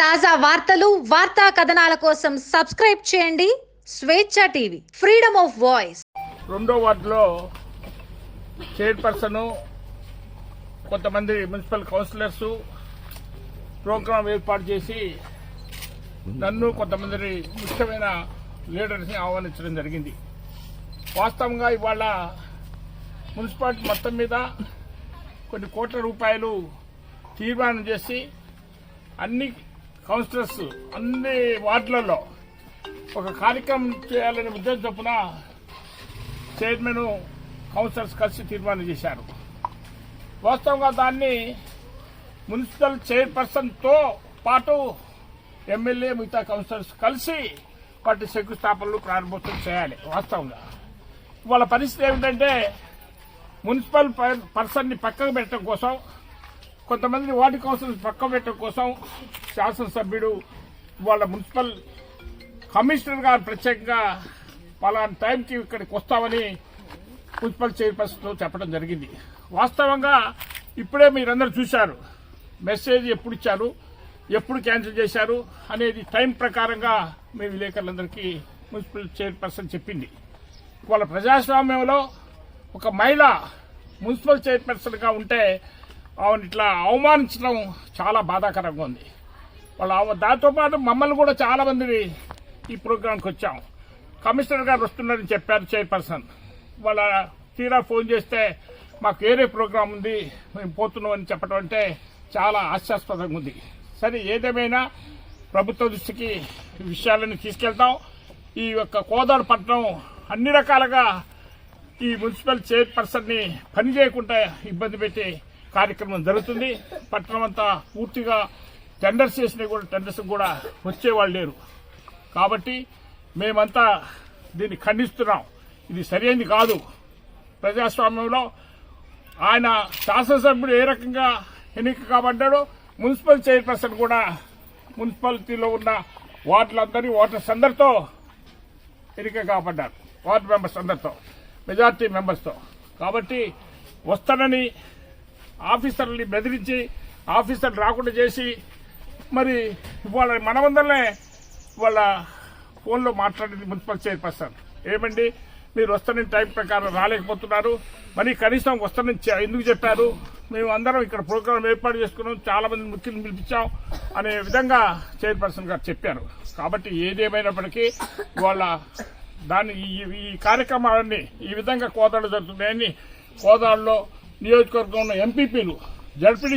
తాజా వార్తలు వార్తా కథనాల కోసం సబ్స్క్రైబ్ చేయండి. స్వేచ్ఛ టీవీ ఫ్రీడమ్ ఆఫ్ వాయిస్. రెండో వార్డులో చైర్పర్సన్ కొంతమంది మున్సిపల్ కౌన్సిలర్స్ ప్రోగ్రాం ఏర్పాటు చేసి నన్ను కొంతమంది ముఖ్యమైన లీడర్స్ని ఆహ్వానించడం జరిగింది. వాస్తవంగా ఇవాళ మున్సిపాలిటీ మొత్తం మీద కొన్ని కోట్ల రూపాయలు తీర్మానం చేసి అన్ని కౌన్సిలర్స్ అన్ని వార్డులలో ఒక కార్యక్రమం చేయాలనే ఉద్దేశం చొప్పున చైర్మన్ కౌన్సిలర్స్ కలిసి తీర్మానం చేశారు. వాస్తవంగా దాన్ని మున్సిపల్ చైర్పర్సన్తో పాటు ఎమ్మెల్యే మిగతా కౌన్సిలర్స్ కలిసి వాటి శంకుస్థాపనలు ప్రారంభోత్సవం చేయాలి వాస్తవంగా. వాళ్ళ పరిస్థితి ఏమిటంటే మున్సిపల్ పర్సన్ని పక్కకు పెట్టడం కోసం కొంతమంది వార్డు కోసం పక్కకు పెట్టడం కోసం శాసనసభ్యుడు వాళ్ళ మున్సిపల్ కమిషనర్ గారు ప్రత్యేకంగా పలానా టైంకి ఇక్కడికి వస్తామని మున్సిపల్ చైర్పర్సన్తో చెప్పడం జరిగింది. వాస్తవంగా ఇప్పుడే మీరందరూ చూశారు. మెసేజ్ ఎప్పుడు ఇచ్చారు ఎప్పుడు క్యాన్సిల్ చేశారు అనేది టైం ప్రకారంగా మీ విలేకరులందరికీ మున్సిపల్ చైర్పర్సన్ చెప్పింది. వాళ్ళ ప్రజాస్వామ్యంలో ఒక మహిళ మున్సిపల్ చైర్పర్సన్గా ఉంటే ఆమెను ఇట్లా అవమానించడం చాలా బాధాకరంగా ఉంది. వాళ్ళ దాంతోపాటు మమ్మల్ని కూడా చాలామంది ఈ ప్రోగ్రాంకి వచ్చాం. కమిషనర్ గారు వస్తున్నారని చెప్పారు చైర్పర్సన్. వాళ్ళ తీరా ఫోన్ చేస్తే మాకు వేరే ప్రోగ్రాం ఉంది మేము పోతున్నాం అని చెప్పడం అంటే చాలా హాస్యాస్పదంగా ఉంది. సరే ఏదేమైనా ప్రభుత్వ దృష్టికి విషయాలను తీసుకెళ్తాం. ఈ యొక్క కోదాడు పట్టణం అన్ని రకాలుగా ఈ మున్సిపల్ చైర్పర్సన్ని పని చేయకుండా ఇబ్బంది పెట్టి కార్యక్రమం జరుగుతుంది. పట్టణం అంతా పూర్తిగా టెండర్స్ చేసినవి కూడా టెండర్స్ కూడా వచ్చేవాళ్ళు లేరు. కాబట్టి మేమంతా దీన్ని ఖండిస్తున్నాం. ఇది సరైనది కాదు. ప్రజాస్వామ్యంలో ఆయన శాసనసభ్యుడు ఏ రకంగా ఎన్నిక కాబడ్డాడో మున్సిపల్ చైర్పర్సన్ కూడా మున్సిపాలిటీలో ఉన్న వార్డులందరినీ ఓటర్స్ అందరితో ఎన్నిక కాబడ్డారు. వార్డు మెంబర్స్ అందరితో మెజార్టీ మెంబర్స్తో. కాబట్టి వస్తానని ఆఫీసర్ని బెదిరించి ఆఫీసర్ రాకుండా చేసి మరి ఇవాళ మనమందరినే వాళ్ళ ఫోన్లో మాట్లాడింది మున్సిపల్ చైర్పర్సన్. ఏమండి? మీరు వస్తున్న టైం ప్రకారం రాలేకపోతున్నారు. మరి కనీసం వస్తున్న చె- ఎందుకు చెప్పారు? మేము అందరం ఇక్కడ ప్రోగ్రాం ఏర్పాటు చేసుకున్నాం. చాలా మంది ముఖ్యులు పిలిపించాం అనే విధంగా చైర్పర్సన్ గారు చెప్పారు. కాబట్టి ఏదేమైనప్పటికీ వాళ్ళ దాన్ని ఈ- ఈ కార్యక్రమాలన్నీ ఈ విధంగా కోదాడు జరుగుతున్నాయని కోదాడులో నియోజకవర్గంలో ఎంపీపీలు జడ్పీడీ